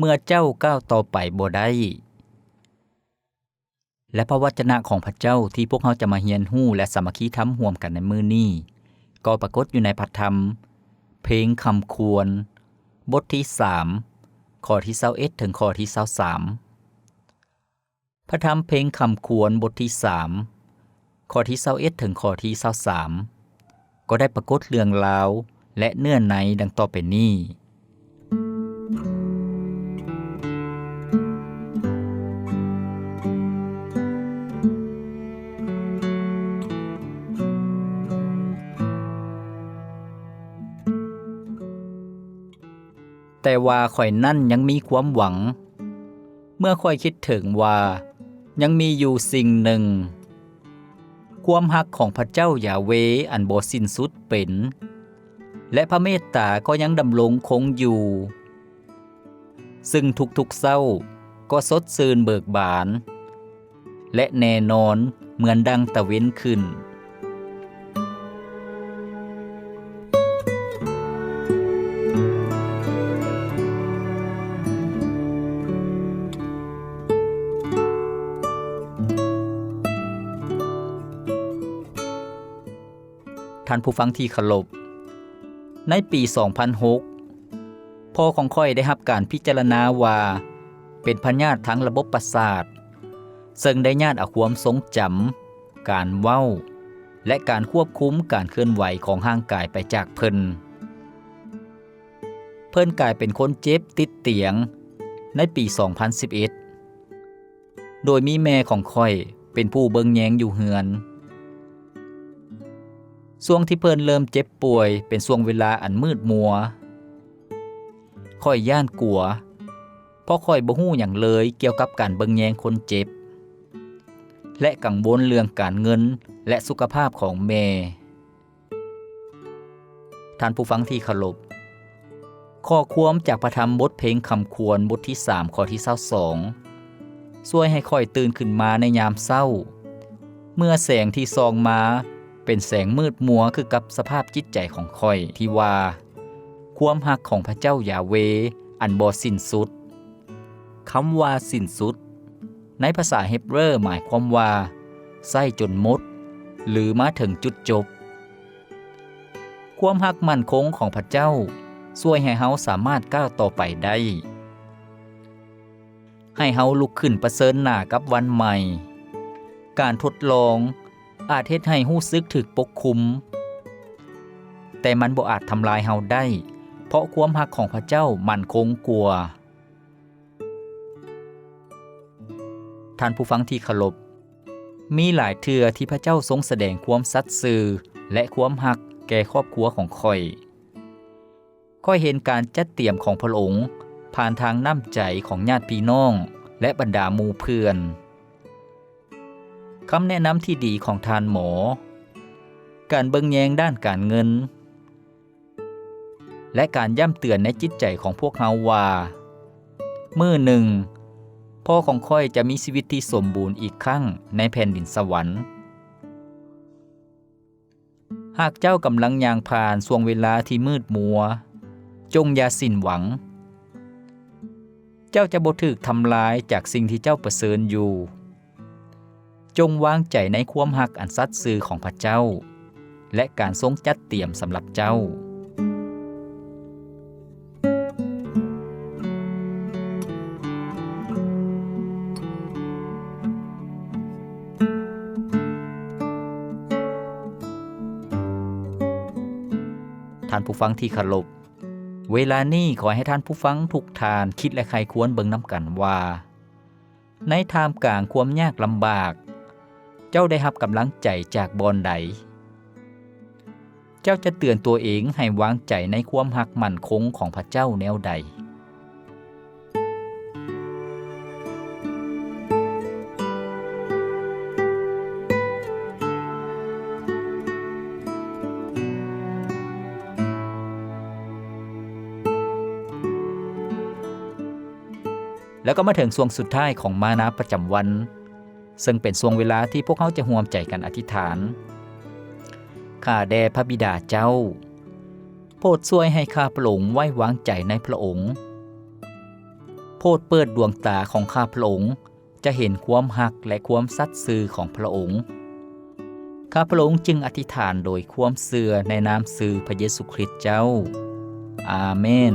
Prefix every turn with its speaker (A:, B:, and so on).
A: เมื่อเจ้าก้าวต่อไปบ่ได้และพระวจนะของพระเจ้าที่พวกเราจะมาเรียนรู้และสามัคคีทำร่วมกันในมือนี้ก็ปรากฏอยู่ในพระธรรม เพลงคำควร บทที่ 3 ข้อที่21ถึงข้อที่23พระธรรมเพลงคำควรบทที่ 3 ข้อที่21ถึงข้อที่23ก็ได้ปรากฏเรื่องราวและเนื้อในดังต่อไปนี้ แต่ว่าข่อยนั่นยังมีความหวัง เมื่อข่อยคิดถึงว่า ยังมีอยู่สิ่งหนึ่ง ความหักของพระเจ้าอย่าเวอันบ่สิ้นสุดเป็น และพระเมตตาก็ยังดำรงคงอยู่ ซึ่งทุกๆเศร้าก็สดชื่นเบิกบาน และแน่นอนเหมือนดังตะเว้นขึ้น ท่านผู้ฟังที่เคารพในปี 2006พ่อของค่อยได้รับการพิจารณาว่า เป็นพญาติทั้งระบบประสาท ซึ่งได้ญาติอาความทรงจำการเว้า และการควบคุมการเคลื่อนไหวของร่างกายไปจากเพิ่นเพิ่นกลายเป็นคนเจ็บติดเตียงในปี 2011 โดยมีแม่ของค่อยเป็นผู้เบิงแยงอยู่เฮือน ช่วงที่เพิ่นเริ่มเจ็บป่วย เป็นช่วงเวลาอันมืดมัวค่อยย่านกลัว เพราะค่อยบ่ฮู้หยังเลยเกี่ยวกับการเบิงแยงคนเจ็บ และกังวลเรื่องการเงินและสุขภาพของแม่ ท่านผู้ฟังที่เคารพข้อควมจากประธรรมบทเพลงคำควรบทที่ 3 ข้อที่22ช่วยให้ค่อยตื่นขึ้นมาในยามเศร้า เมื่อแสงที่ซองมา เป็นแสงมืดมัวคือกับสภาพจิตใจของคอยที่ว่า ความหักของพระเจ้ายาเว อันบ่สิ้นสุดคำว่าสิ้นสุด ในภาษาเฮบเรอหมายความว่าไส้จนมด หรือมาถึงจุดจบ ความหักมั่นคงของพระเจ้าช่วยให้เฮาสามารถก้าวต่อไปได้ ให้เฮาลุกขึ้นประเสริญหน้ากับวันใหม่ การทดลอง อาจเฮ็ดให้หู้ซึกถึกปกคุม แต่มันบ่อาจทำลายเฮาได้ เพราะความหักของพระเจ้ามันคงกลัว ท่านผู้ฟังที่เคารพมีหลายเทื่อที่พระเจ้าทรงแสดงความสัตย์ซื่อและความหักแก่ครอบครัวของข่อยค่อยเห็นการจัดเตรียมของพระองค์ ผ่านทางน้ำใจของญาติพี่น้อง และบรรดาหมู่เพื่อน คำแนะนำที่ดีของทานหมอ การเบิงแยงด้านการเงิน และการย่ำเตือนในจิตใจของพวกเฮาว่า มือหนึ่ง พ่อของค่อยจะมีชีวิตที่สมบูรณ์อีกครั้งในแผ่นดินสวรรค์ หากเจ้ากำลังยางผ่านช่วงเวลาที่มืดมัว จงอย่าสิ้นหวัง เจ้าจะบ่ถูกทำลายจากสิ่งที่เจ้าประเสริญอยู่ จงวางใจในความหักอันสัตย์ซื่อของพระเจ้า และการทรงจัดเตรียมสำหรับเจ้า ท่านผู้ฟังที่เคารพเวลานี้ขอให้ท่านผู้ฟังทุกทานคิดและใครควรเบิ่งน้ำกันว่า ในทามกลางความยากลำบาก เจ้าได้รับกำลังใจจากบอนใด เจ้าจะเตือนตัวเองให้วางใจในความหักมั่นคงของพระเจ้าแนวใด แล้วก็มาถึงส่วงสุดท้ายของมานาประจำวัน ซึ่งเป็นช่วงเวลาที่พวกเขาจะห่วมใจกันอธิษฐาน ข้าแด่พระบิดาเจ้า โปรดช่วยให้ข้าพระองค์ไว้วางใจในพระองค์ โปรดเปิดดวงตาของข้าพระองค์จะเห็นความหักและความสัตย์ซื่อของพระองค์ ข้าพระองค์จึงอธิษฐานโดยความเสื่อในนามสื่อพระเยซูคริสต์เจ้า อาเมน